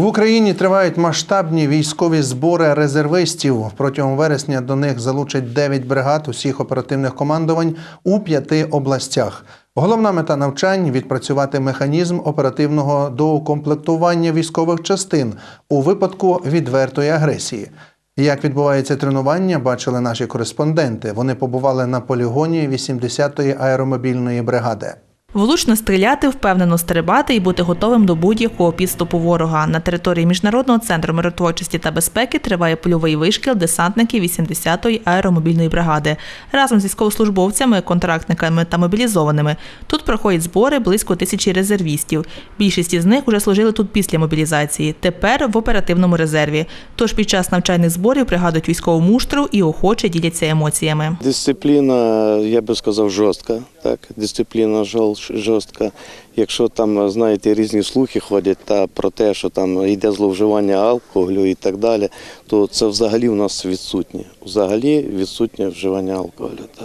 В Україні тривають масштабні військові збори резервистів. Протягом вересня до них залучать 9 бригад усіх оперативних командувань у п'яти областях. Головна мета навчань відпрацювати механізм оперативного доукомплектування військових частин у випадку відвертої агресії. Як відбувається тренування, бачили наші кореспонденти. Вони побували на полігоні 80-ї аеромобільної бригади. Влучно стріляти, впевнено стрибати і бути готовим до будь-якого підступу ворога. На території Міжнародного центру миротворчості та безпеки триває польовий вишкіл десантників 80-ї аеромобільної бригади. Разом з військовослужбовцями, контрактниками та мобілізованими. Тут проходять збори близько тисячі резервістів. Більшість із них уже служили тут після мобілізації. Тепер в оперативному резерві. Тож під час навчальних зборів пригадують військову муштру і охоче діляться емоціями. Дисципліна, я би сказав, жорстка. Так, дисципліна жол- жорстка. Якщо там, знаєте, різні слухи ходять та про те, що там йде зловживання алкоголю і так далі, то це взагалі у нас відсутнє. Взагалі відсутнє вживання алкоголю. Та.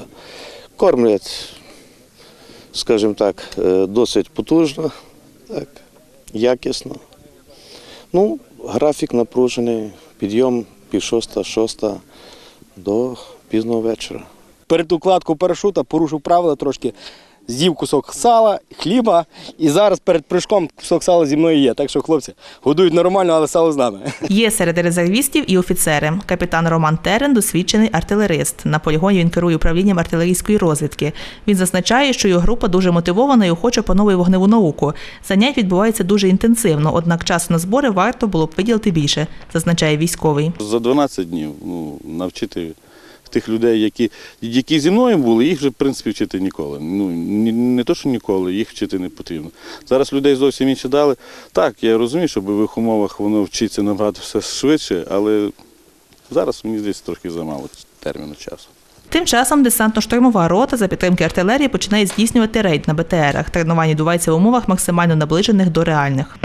Кормлять, скажімо так, е, досить потужно, так, якісно. Ну, графік напружений, підйом пів шоста, шоста до пізного вечора. перед укладкою парашута порушив правила трошки. З'їв кусок сала, хліба, і зараз перед прыжком кусок сала зі мною є. Так що хлопці годують нормально, але сало з нами. Є серед резервістів і офіцери. Капітан Роман Терен досвідчений артилерист. На полігоні він керує управлінням артилерійської розвідки. Він зазначає, що його група дуже мотивована і охоче пановує вогневу науку. Занять відбуваються дуже інтенсивно, однак часу на збори варто було б виділити більше, зазначає військовий. За 12 днів ну, навчити тих людей, які, які зі мною були, їх вже в принципі вчити ніколи. Ну, не то, що ніколи, їх вчити не потрібно. Зараз людей зовсім інші дали. Так, я розумію, що в бойових умовах воно вчиться набагато все швидше, але зараз мені здається трохи замало терміну часу. Тим часом десантно-штурмова рота за підтримки артилерії починає здійснювати рейд на БТРах. Тренування відбувається в умовах максимально наближених до реальних.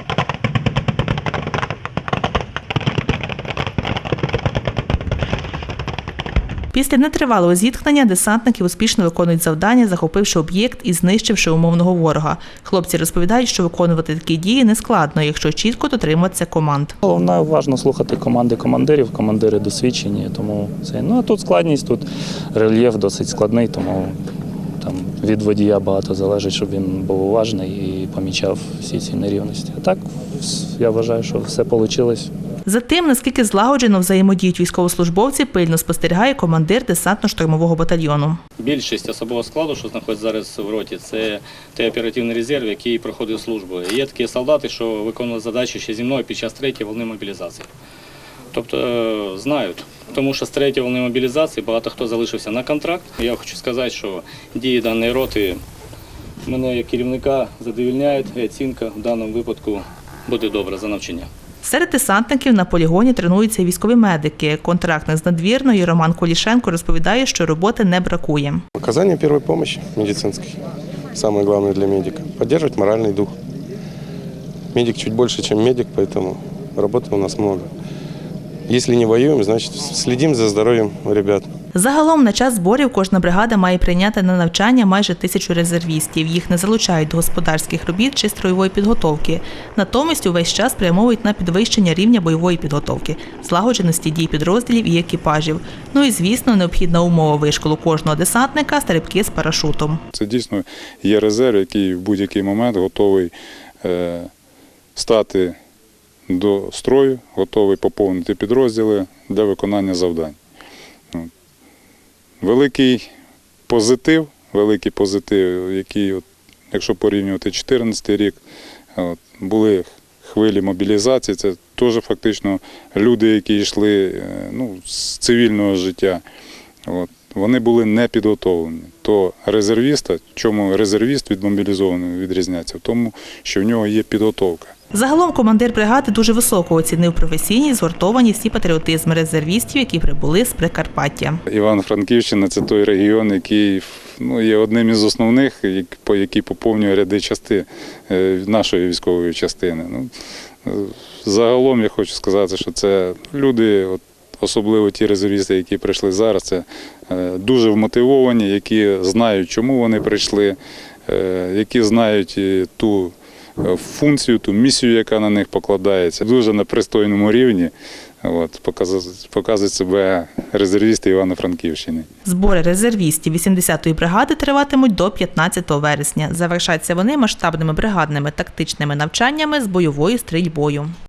Після нетривалого зіткнення десантники успішно виконують завдання, захопивши об'єкт і знищивши умовного ворога. Хлопці розповідають, що виконувати такі дії не складно, якщо чітко дотримуватися команд. Головне уважно слухати команди командирів, командири досвідчені, тому це ну а тут складність, тут рельєф досить складний, тому там від водія багато залежить, щоб він був уважний і помічав всі ці нерівності. А так я вважаю, що все вийшло. За тим, наскільки злагоджено взаємодіють військовослужбовці, пильно спостерігає командир десантно-штурмового батальйону. Більшість особового складу, що знаходиться зараз в роті, це той оперативний резерв, який проходив службу. Є такі солдати, що виконували задачі ще зі мною під час третьої волни мобілізації. Тобто е, знають, тому що з третьої волни мобілізації багато хто залишився на контракт. Я хочу сказати, що дії даної роти мене як керівника задовільняють, і оцінка в даному випадку буде добра за навчання. Серед десантників на полігоні тренуються і військові медики. Контрактник з надвірної Роман Колішенко розповідає, що роботи не бракує. Оказание первой помощи медицинской. Самое главное для медика. Поддерживать моральный дух. Медик чуть больше, чем медик, поэтому работы у нас много. Если не воюем, значит следим за здоровьем ребят. Загалом на час зборів кожна бригада має прийняти на навчання майже тисячу резервістів. Їх не залучають до господарських робіт чи строєвої підготовки. Натомість увесь час спрямовують на підвищення рівня бойової підготовки, злагодженості дій підрозділів і екіпажів. Ну і звісно, необхідна умова вишколу кожного десантника стрибки з парашутом. Це дійсно є резерв, який в будь-який момент готовий е, стати до строю, готовий поповнити підрозділи для виконання завдань. Великий позитив, великий позитив, який, от, якщо порівнювати 2014 рік, от, були хвилі мобілізації, це теж фактично люди, які йшли е, ну, з цивільного життя. От. Вони були не підготовлені. То резервіста, чому резервіст від мобілізованого відрізняється? В тому, що в нього є підготовка. Загалом командир бригади дуже високо оцінив професійність, згуртованість і патріотизм резервістів, які прибули з Прикарпаття. Івано-Франківщина це той регіон, який ну, є одним із основних, який поповнює ряди части е, нашої військової частини. Ну, е, загалом я хочу сказати, що це люди, от, особливо ті резервісти, які прийшли зараз, це е, дуже вмотивовані, які знають, чому вони прийшли, е, які знають ту е, функцію, ту місію, яка на них покладається, дуже на пристойному рівні. От, показують, показують себе резервісти Івано-Франківщини. Збори резервістів 80-ї бригади триватимуть до 15 вересня. Завершаться вони масштабними бригадними тактичними навчаннями з бойовою стрільбою.